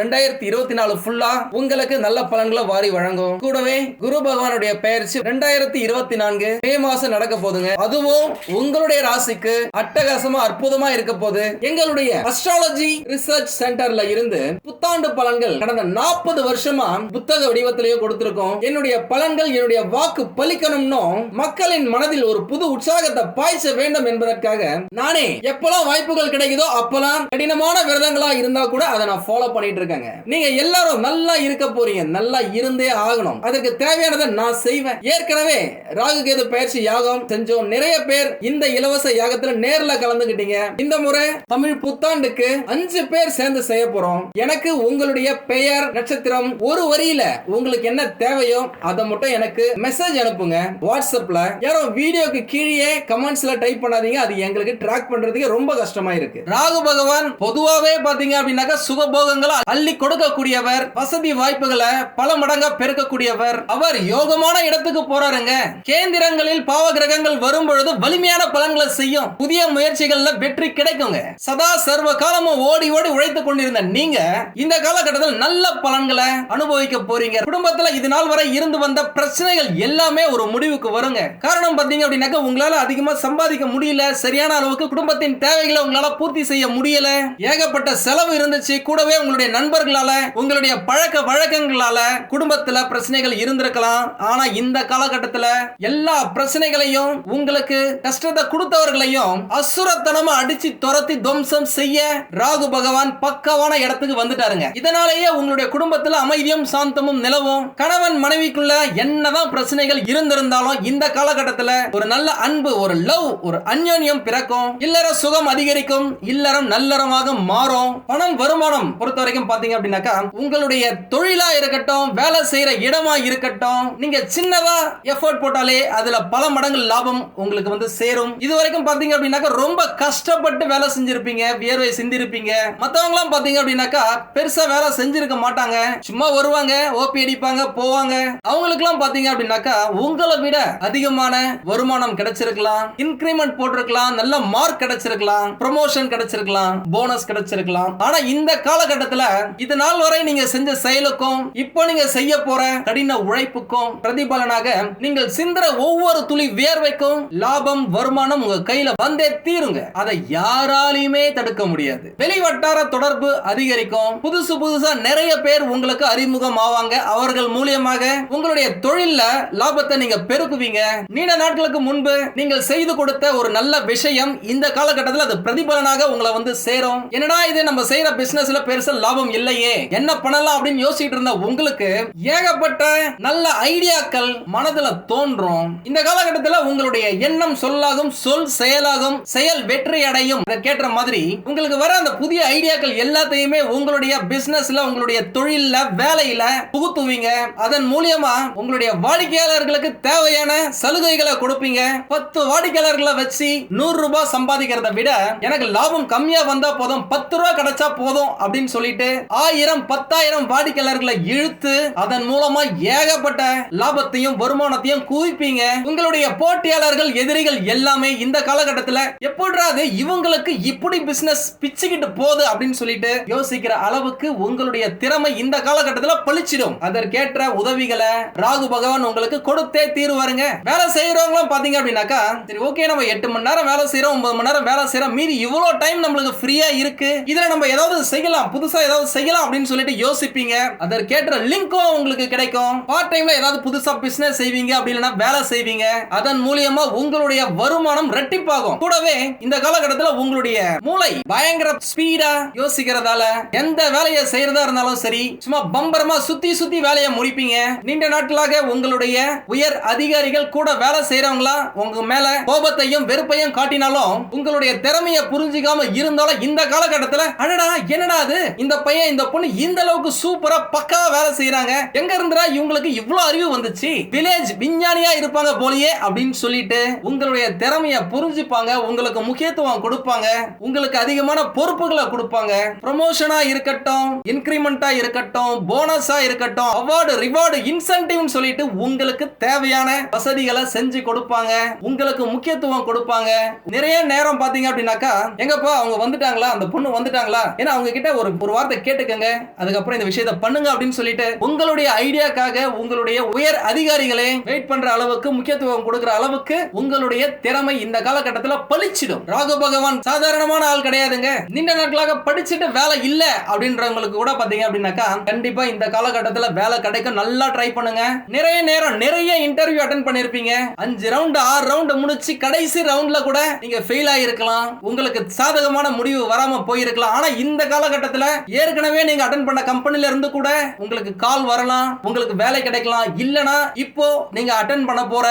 ரெண்டாயிரத்தி இருபத்தி நாலு ஃபுல்லா உங்களுக்கு நல்ல பலன்களை வாரி வழங்கும். கூடவே குரு பகவானுடைய பெயர்ச்சி ரெண்டாயிரத்தி இருபத்தி நான்கு மே மாசம் நடக்க போதுங்க. அதுவும் உங்களுடைய ராசிக்கு அட்டகாசமா அற்புதமா இருக்க போது. எங்களுடைய அஸ்ட்ராலஜி ரிசர்ச் சென்டர்ல இருந்து புத்தாண்டு பலன்கள் கடந்த நாற்பது வருஷமா புத்தக வடிவத்திலேயே கொடுத்திருக்கோம். என்னுடைய பல பலன்கள் என்னுடைய வாக்கு பலிக்கணும்னோ மக்களின் மனதில் ஒரு புது உற்சாகத்தை பாய்ச்ச வேண்டும் என்பதற்காக நானே எப்பெல்லாம் வாய்ப்புகள் கிடைக்குதோ அப்பெல்லாம் கடினமான விரதங்களா இருந்தா கூட அதை நான் ஃபாலோ பண்ணிட்டு இருக்கேங்க. நீங்க எல்லாரும் நல்லா இருக்க போறீங்க. நல்லா இருந்தே ஆகணும். அதற்கு தேவையானதை நான் செய்வேன். ஏற்கனவே ராகு கேது பயிற்சி யாகம் செஞ்சோம். நிறைய பேர் இந்த இலவச யாகத்துல நேர்ல கலந்துகிட்டீங்க. இந்த முறை தமிழ் புத்தாண்டுக்கு அஞ்சு பேர் சேர்ந்து செய்ய போறோம். எனக்கு உங்களுடைய பெயர் நட்சத்திரம் ஒரு வரியில உங்களுக்கு என்ன தேவையோ அதை மட்டும் எனக்கு மெசேஜ் அனுப்புங்க. வாட்ஸ்அப்ல யாரும் வீடியோக்கு கீழே கமெண்ட்ஸ்ல டைப் பண்ணாதீங்க. அது எங்களுக்கு ட்ராக் பண்றதுக்கு ரொம்ப கஷ்டமா இருக்கு. ராகு பகவான் பொதுவாவே பாத்தீங்க அப்படின்னாக்கா சுகபோகங்களை அள்ளி கொடுக்கக்கூடியவர். வசதி வாய்ப்புகளை பல மடங்கா பெருக்கக்கூடியவர். அவர் யோகமான இடத்துக்கு போறாருங்க. கேந்திரங்களில் பாவ கிரகங்கள் வரும் பொழுது வலிமையான பலன்களை செய்யும். புதிய முயற்சிகள்ல வெற்றி கிடைக்குங்க. சதா சர்வ காலமும் ஓடி ஓடி உழைத்துக் கொண்டிருந்த நீங்க இந்த காலகட்டத்தில் நல்ல பலன்களை அனுபவிக்க போறீங்க. குடும்பத்துல இது நாள் வரை இருந்து வந்த பிரச்சனைகள் எல்லாமே ஒரு முடிவுக்கு வருங்க. காரணம் பார்த்தீங்க அப்படின்னாக்க உங்களால அதிகமாக சம்பாதிக்க முடியல. சரியான அளவுக்கு குடும்பத்தின் தேவைகளை உங்களால பூர்த்தி செய்ய முடியல. ஏகப்பட்ட செலவு இருந்துச்சு. கூடவே உங்களுடைய நண்பர்களால உங்களுடைய பழக்க வழக்கங்களால குடும்பத்துல பிரச்சனைகள் இருந்திருக்கலாம். ஆனா இந்த காலகட்டத்தில் எல்லா பிரச்சனைகளையும் உங்களுக்கு கஷ்டத்தை கொடுத்தவர்களையும் அசுரத்தனமா அடிச்சு துரத்தி துவம்சம் செய்ய ராகு பகவான் பக்கவான இடத்துக்கு வந்துட்டாருங்க. இதனாலேயே உங்களுடைய குடும்பத்தில் அமைதியும் சாந்தமும் நிலவும். கணவன் மனைவிக்குள்ள என்னதான் பிரச்சனைகள் இருந்திருந்தாலும் இந்த காலகட்டத்தில் ஒரு நல்ல அன்பு ஒரு லவ் ஒரு அந்யோன்யம் பிறக்கும். இல்லற சுகம் அதிகரிக்கும் இல்லறம் நல்லறமாக மாறும். பணம் வருமானம் பொறுத்த வரைக்கும் பாத்தீங்க அப்படின்னாக்கா உங்களுடைய தொழிலா இருக்கட்டும் வேலை செய்யற இடமா இருக்கட்டும் நீங்க சின்னதா எஃபோர்ட் போட்டாலே அதுல பல மடங்கு லாபம் உங்களுக்கு வந்து சேரும். இது வரைக்கும் பாத்தீங்க அப்படின்னாக்கா ரொம்ப கஷ்டப்பட்டு வேலை செஞ்சிருப்பீங்க வியர்வை சிந்திருப்பீங்க. மத்தவங்க எல்லாம் பாத்தீங்க அப்படின்னாக்கா பெருசா வேலை செஞ்சிருக்க மாட்டாங்க. சும்மா வருவாங்க ஓபி அடிப்பாங்க போவாங்க. அவங்கள உங்களுக்குலாம் பாத்தீங்க அப்படின்னாக்கா உங்களை விட அதிகமான வருமானம் கிடைச்சிருக்கலாம். இன்கிரிமெண்ட் போட்டிருக்கலாம். நல்ல மார்க் கிடைச்சிருக்கலாம். ப்ரமோஷன் கிடைச்சிருக்கலாம். போனஸ் கிடைச்சிருக்கலாம். ஆனா இந்த காலகட்டத்துல இது நாள் வரை நீங்க செஞ்ச செயலுக்கும் இப்போ நீங்க செய்ய போற கடின உழைப்புக்கும் பிரதிபலனாக நீங்கள் சிந்திர ஒவ்வொரு துளி வியர்வைக்கும் லாபம் வருமானம் உங்க கையில வந்தே தீருங்க. அதை யாராலையுமே தடுக்க முடியாது. வெளி வட்டார தொடர்பு அதிகரிக்கும். புதுசு புதுசா நிறைய பேர் உங்களுக்கு அறிமுகம் ஆவாங்க அவர்கள் மூலியமாக உங்களுடைய தொழில்ல லாபத்தை நீங்க பெருக்குவீங்க. நீண்ட நாட்களுக்கு முன்பு நீங்கள் செய்து கொடுத்த ஒரு நல்ல விஷயம் இந்த காலகட்டத்தில் அது பிரதிபலனாக உங்களை வந்து சேரும். என்னடா இது நம்ம செய்யற பிசினஸ்ல பெருசா லாபம் இல்லையே? என்ன பண்ணலாம் அப்படின்னு யோசிச்சுட்டு இருந்த உங்களுக்கு ஏகப்பட்ட நல்ல ஐடியாக்கள் மனதுல தோன்றும். இந்த காலகட்டத்தில் உங்களுடைய எண்ணம் சொல்லாகும் சொல் செயலாகும் செயல் வெற்றி அடையும். கேட்ட மாதிரி உங்களுக்கு வர அந்த புதிய ஐடியாக்கள் எல்லாத்தையுமே உங்களுடைய பிசினஸ்ல உங்களுடைய தொழில வேலையில புகுத்துவீங்க. அதன் மூலியமா உங்களுடைய வாடிக்கையாளர்களுக்கு தேவையான சலுகைகளை கொடுப்பீங்க. பத்து வாடிக்கையாளர்களை வச்சு நூறு ரூபாய் சம்பாதிக்கிறத விட எனக்கு லாபம் கம்மியா வந்தா போதும். பத்து ரூபாய் கிடைச்சா போதும் அப்படின்னு சொல்லிட்டு ஆயிரம் பத்தாயிரம் வாடிக்கையாளர்களை இழுத்து அதன் மூலமா ஏகப்பட்ட லாபத்தையும் வருமானத்தையும் குவிப்பீங்க. உங்களுடைய போட்டியாளர்கள் எதிரிகள் எல்லாமே இந்த காலகட்டத்தில் எப்படிறாது இவங்களுக்கு இப்படி பிசினஸ் பிச்சுக்கிட்டு போகுது அப்படின்னு சொல்லிட்டு யோசிக்கிற அளவுக்கு உங்களுடைய திறமை இந்த காலகட்டத்தில் பளிச்சிடும் அதற்கேற்ற உதவிகளை ராகு பகவான் உங்களுக்கு கொடுத்தே தீருவாருங்க. வேலை செய்யறவங்களும் பாத்தீங்க அப்படின்னாக்கா சரி ஓகே நம்ம எட்டு மணி நேரம் வேலை செய்யறோம் ஒன்பது மணி நேரம் வேலை செய்யறோம் மீதி இவ்வளவு டைம் நம்மளுக்கு ஃப்ரீயா இருக்கு. இதுல நம்ம ஏதாவது செய்யலாம் புதுசா ஏதாவது செய்யலாம் அப்படின்னு சொல்லிட்டு யோசிப்பீங்க. அதற்கேற்ற லிங்க்கும் உங்களுக்கு கிடைக்கும். பார்ட் டைம்ல ஏதாவது புதுசா பிசினஸ் செய்வீங்க அப்படி இல்லைன்னா வேலை செய்வீங்க. அதன் மூலியமா உங்களுடைய வருமானம் ரெட்டிப்பாகும். கூடவே இந்த காலகட்டத்தில் உங்களுடைய மூளை பயங்கர ஸ்பீடா யோசிக்கிறதால எந்த வேலையை செய்யறதா இருந்தாலும் சரி சும்மா பம்பரமா சுத்தி சுத்தி வேலையை முடிப்பீங்க. நீண்ட நாட்களாக உங்களுடைய உயர் அதிகாரிகள் கூட வேலை செய்யறவங்களா உங்க மேல கோபத்தையும் வெறுப்பையும் காட்டினாலும் உங்களுடைய திறமையை புரிஞ்சுக்காம இருந்தாலும் இந்த காலகட்டத்தில் அடடா என்னடா அது? இந்த பையன் இந்த பொண்ணு இந்த அளவுக்கு சூப்பரா பக்கா வேலை செய்யறாங்க எங்க இருந்துடா இவங்களுக்கு இவ்வளவு அறிவு வந்துச்சு? வில்லேஜ் விஞ்ஞானியா இருப்பாங்க போலயே அப்படின்னு சொல்லிட்டு உங்களுடைய திறமைய புரிஞ்சுப்பாங்க உங்களுக்கு முக்கியத்துவம் கொடுப்பாங்க உங்களுக்கு அதிகமான பொறுப்புகளை கொடுப்பாங்க. ப்ரமோஷனா இருக்கட்டும் இன்கிரிமெண்டா இருக்கட்டும் போனஸா இருக்கட்டும் அவார்டு ரிவார்டு இன்சென்டிவ் சொல்லிட்டு உங்களுக்கு தேவையான வசதிகளை செஞ்சு கொடுப்பாங்க. உங்களுக்கு முக்கியத்துவம் கொடுப்பாங்க. நிறைய நேரம் பாத்தீங்க அப்படின்னாக்கா எங்கப்பா அவங்க வந்துட்டாங்களா? அந்த பொண்ணு வந்துட்டாங்களா? ஏன்னா அவங்க கிட்ட ஒரு ஒரு வார்த்தை கேட்டுக்கங்க. அதுக்கப்புறம் இந்த விஷயத்தை பண்ணுங்க அப்படின்னு சொல்லிட்டு உங்களுடைய ஐடியாக்காக உங்களுடைய உயர் அதிகாரிகளே வெயிட் பண்ற அளவுக்கு முக்கியத்துவம் கொடுக்கிற அளவுக்கு உங்களுடைய திறமை இந்த காலகட்டத்தில் பளிச்சிடும். ராகு பகவான் சாதாரணமான ஆள் கிடையாதுங்க. நீண்ட நாட்களாக படிச்சுட்டு வேலை இல்ல அப்படின்றவங்களுக்கு கூட பாத்தீங்க அப்படின்னாக்கா கண்டிப்பா இந்த காலகட்டத்தில் வேலை கிடைக்கும் நல்லா ட்ரை பண்ணுங்க. நிறைய நேரம் நிறைய இன்டர்வியூ அட்டன் பண்ணிருப்பீங்க. அஞ்சு ரவுண்ட் ஆறு ரவுண்ட் முடிச்சு கடைசி ரவுண்ட்ல கூட நீங்க ஃபெயில் ஆயிருக்கலாம். உங்களுக்கு சாதகமான முடிவு வராம போயிருக்கலாம். ஆனா இந்த காலகட்டத்தில் ஏற்கனவே நீங்க அட்டன் பண்ண கம்பெனில இருந்து கூட உங்களுக்கு கால் வரலாம். உங்களுக்கு வேலை கிடைக்கலாம். இல்லனா இப்போ நீங்க அட்டன் பண்ண போற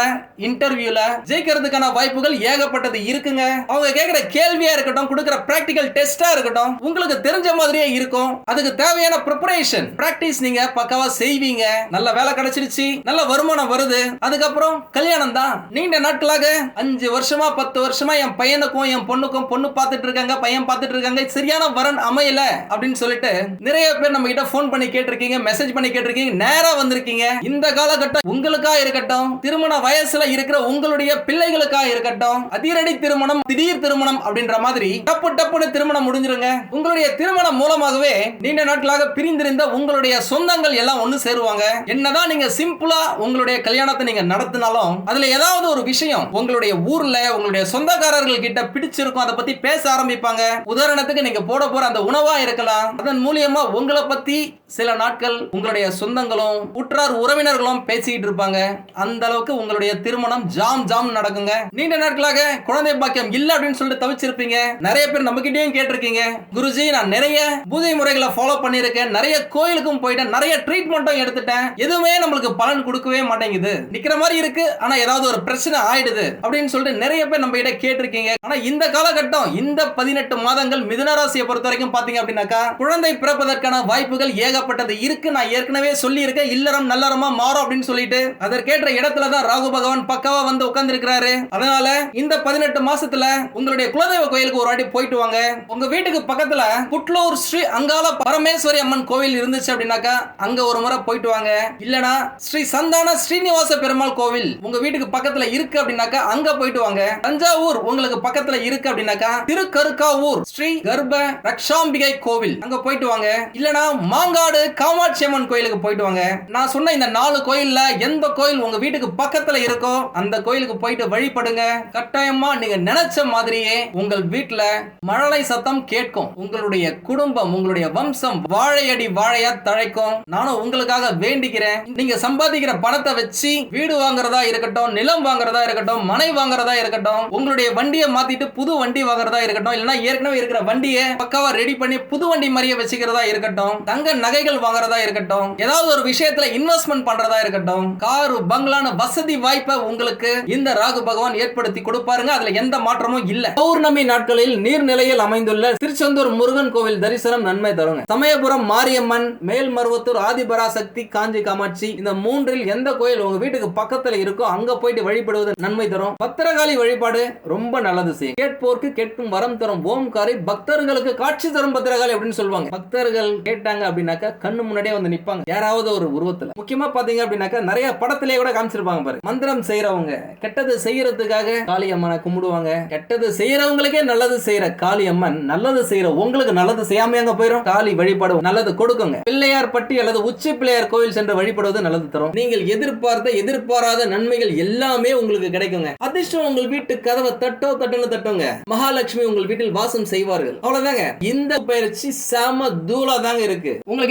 இன்டர்வியூல ஜெயிக்கிறதுக்கான வாய்ப்புகள் ஏகப்பட்டது இருக்குங்க. அவங்க கேட்கிற கேள்வியா இருக்கட்டும் கொடுக்கிற பிராக்டிகல் டெஸ்டா இருக்கட்டும் உங்களுக்கு தெரிஞ்ச மாதிரியே இருக்கும். அதுக்கு தேவையான ப்ரிப்பரேஷன் பிராக்டிஸ் நீங்க பக்காவா செய்வீங்க. நல்ல வேலை கிடைச்சிருச்சு நல்ல வருமானம் வருது. அதுக்கப்புறம் கல்யாணம் தான். நீண்ட நாட்களாக அஞ்சு வருஷமா பத்து வருஷமா என் பையனுக்கும் என் பொண்ணுக்கும் பொண்ணு பார்த்துட்டு இருக்காங்க பையன் பார்த்துட்டு இருக்காங்க. சரியான வரன் அமையல அப்படின்னு சொல்லிட்டு நிறைய பேர் நம்ம கிட்ட போன் பண்ணி கேட்டிருக்கீங்க மெசேஜ் பண்ணி கேட்டிருக்கீங்க நேரா வந்திருக்கீங்க. இந்த காலகட்டம் உங்களுக்கா இருக்கட்டும் திருமண வயசுல இருக்கிற உங்களுடைய பிள்ளைகளுக்கா இருக்கட்டும் அதிரடி திருமணம் திடீர் திருமணம் அப்படின்ற மாதிரி டப்பு டப்புன்னு திருமணம் முடிஞ்சிருங்க. உங்களுடைய திருமணம் மூலமாகவே நீண்ட நாட்களாக பிரிந்திருந்த உங்களுடைய சொந்தங்கள் எல்லாம் ஒண்ணு சேருவாங்க. என்னதான் நீங்க சிம்பிளா உங்களுடைய கல்யாணத்தை நீங்க நடத்தினாலும் அதுல ஏதாவது ஒரு விஷயம் உங்களுடைய ஊர்ல உங்களுடைய சொந்தக்காரர்கள் கிட்ட பிடிச்சிருக்கும் அதை பத்தி பேச ஆரம்பிப்பாங்க. உதாரணத்துக்கு நீங்க போட போற அந்த உணவா இருக்கலாம். அதன் மூலியமா உங்களை பத்தி சில நாட்கள் உங்களுடைய சொந்தங்களும் உற்றார் உறவினர்களும் பேசிக்கிட்டு இருப்பாங்க. அந்த அளவுக்கு உங்களுடைய திருமணம் ஜாம் ஜாம் நடக்குங்க. நீண்ட நாட்களாக குழந்தை பாக்கியம் இல்ல அப்படின்னு சொல்லிட்டு தவிச்சிருப்பீங்க. நிறைய பேர் நம்ம கிட்டேயும் கேட்டிருக்கீங்க. குருஜி நான் நிறைய பூஜை முறைகளை ஃபாலோ பண்ணியிருக்கேன். நிறைய கோயிலுக்கும் போயிட்டேன். நிறைய ட்ரீட்மெண்ட்டும் எடுத்துட்டேன். எதுவுமே நம்மளுக்கு பலன் கொடுக்கவே மாட்டேங்குது. நிக்கிற மாதிரி இருக்கு. ஆனா ஏதாவது ஒரு பிரச்சனை ஆயிடுது அப்படின்னு சொல்லிட்டு நிறைய பேர் நம்ம கிட்ட கேட்டிருக்கீங்க. ஆனா இந்த காலகட்டம் இந்த பதினெட்டு மாதங்கள் மிதுன ராசியை பொறுத்த வரைக்கும் பாத்தீங்க அப்படின்னாக்கா குழந்தை பிறப்பதற்கான வாய்ப்புகள் ஏக ஏகப்பட்டது. இருக்கு நான் ஏற்கனவே சொல்லியிருக்கேன். இல்லறம் நல்லறமா மாறும் அப்படின்னு சொல்லிட்டு அதற்கேற்ற இடத்துல தான் ராகு பகவான் பக்காவா வந்து உட்கார்ந்து இருக்கிறாரு அதனால இந்த பதினெட்டு மாசத்துல உங்களுடைய குலதெய்வ கோயிலுக்கு ஒரு வாட்டி போயிட்டு வாங்க. உங்க வீட்டுக்கு பக்கத்துல புட்லூர் ஸ்ரீ அங்காள பரமேஸ்வரி அம்மன் கோவில் இருந்துச்சு அப்படின்னாக்கா அங்க ஒரு முறை போயிட்டு வாங்க. இல்லனா ஸ்ரீ சந்தான ஸ்ரீனிவாச பெருமாள் கோவில் உங்க வீட்டுக்கு பக்கத்துல இருக்கு அப்படின்னாக்கா அங்க போயிட்டு வாங்க. தஞ்சாவூர் உங்களுக்கு பக்கத்துல இருக்கு அப்படின்னாக்கா திருக்கருக்காவூர் ஸ்ரீ கர்ப்ப ரக்ஷாம்பிகை கோவில் அங்க போயிட்டு வாங்க. இல்லனா மாங்காடு காமாட்சி அம்மன் கோயிலுக்கு போயிட்டு வாங்க. நான் சொன்ன இந்த நாலு கோயில்ல எந்த கோயில் உங்க வீட்டுக்கு பக்கத்துல இருக்கோ அந்த கோயிலுக்கு போயிட்டு வழிபடுங்க. கட்டாயமா நீங்க நினைச்ச மாதிரியே உங்கள் வீட்டுல மழலை சத்தம் கேட்கும். உங்களுடைய குடும்பம் உங்களுடைய வம்சம் வாழையடி வாழையா தழைக்கும். நானும் உங்களுக்காக வேண்டிக்கிறேன். நீங்க சம்பாதிக்கிற பணத்தை வச்சு வீடு வாங்குறதா இருக்கட்டும் நிலம் வாங்குறதா இருக்கட்டும் மனை வாங்குறதா இருக்கட்டும் உங்களுடைய வண்டியை மாத்திட்டு புது வண்டி வாங்குறதா இருக்கட்டும் இல்லைன்னா ஏற்கனவே இருக்கிற வண்டியை பக்காவா ரெடி பண்ணி புது வண்டி மாதிரியே வச்சுக்கிறதா இருக்கட்டும் தங்க நகை நகைகள் வாங்குறதா இருக்கட்டும் ஏதாவது ஒரு விஷயத்துல இன்வெஸ்ட்மெண்ட் பண்றதா இருக்கட்டும் காரு பங்களான வசதி வாய்ப்பை உங்களுக்கு இந்த ராகு பகவான் ஏற்படுத்தி கொடுப்பாருங்க. அதுல எந்த மாற்றமும் இல்ல. பௌர்ணமி நாட்களில் நீர்நிலையில் அமைந்துள்ள திருச்செந்தூர் முருகன் கோவில் தரிசனம் நன்மை தருங்க. சமயபுரம் மாரியம்மன் மேல்மருவத்தூர் ஆதிபராசக்தி காஞ்சி காமாட்சி இந்த மூன்றில் எந்த கோயில் உங்க வீட்டுக்கு பக்கத்துல இருக்கோ அங்க போயிட்டு வழிபடுவது நன்மை தரும். பத்திரகாளி வழிபாடு ரொம்ப நல்லது செய்யும் கேட்போர்க்கு கேட்கும் வரம் தரும். ஓம்காரி பக்தர்களுக்கு காட்சி தரும் பத்திரகாளி அப்படின்னு சொல்லுவாங்க. பக்தர்கள் கேட்டாங்க அப்படின்னாக்கா கண்ணு முன்னாடியே வந்து நிப்பாங்க. யாராவது ஒரு உருவத்துல. முக்கியமா பாத்தீங்க அப்படின்னாக்கா நிறைய படத்திலேயே கூட காமிச்சிருப்பாங்க பாரு. மந்திரம் செய்யறவங்க கெட்டது செய்யறதுக்காக காளியம்மனை கும்பிடுவாங்க. கெட்டது செய்யறவங்களுக்கே நல்லது செய்யற காளியம்மன் நல்லது செய்யற உங்களுக்கு நல்லது செய்யாம அங்க போயிரும்? காளி வழிபாடு நல்லது கொடுக்குங்க. பிள்ளையார் பட்டி அல்லது உச்சி பிள்ளையார் கோவில் சென்று வழிபடுவது நல்லது தரும். நீங்கள் எதிர்பார்த்த எதிர்பாராத நன்மைகள் எல்லாமே உங்களுக்கு கிடைக்குங்க. அதிர்ஷ்டம் உங்கள் வீட்டு கதவை தட்டோ தட்டுன்னு தட்டுங்க. மகாலட்சுமி உங்கள் வீட்டில் வாசம் செய்வார்கள். அவ்வளவுதாங்க. இந்த பயிற்சி சம தூளா தாங்க இருக்கு. உங்களுக்கு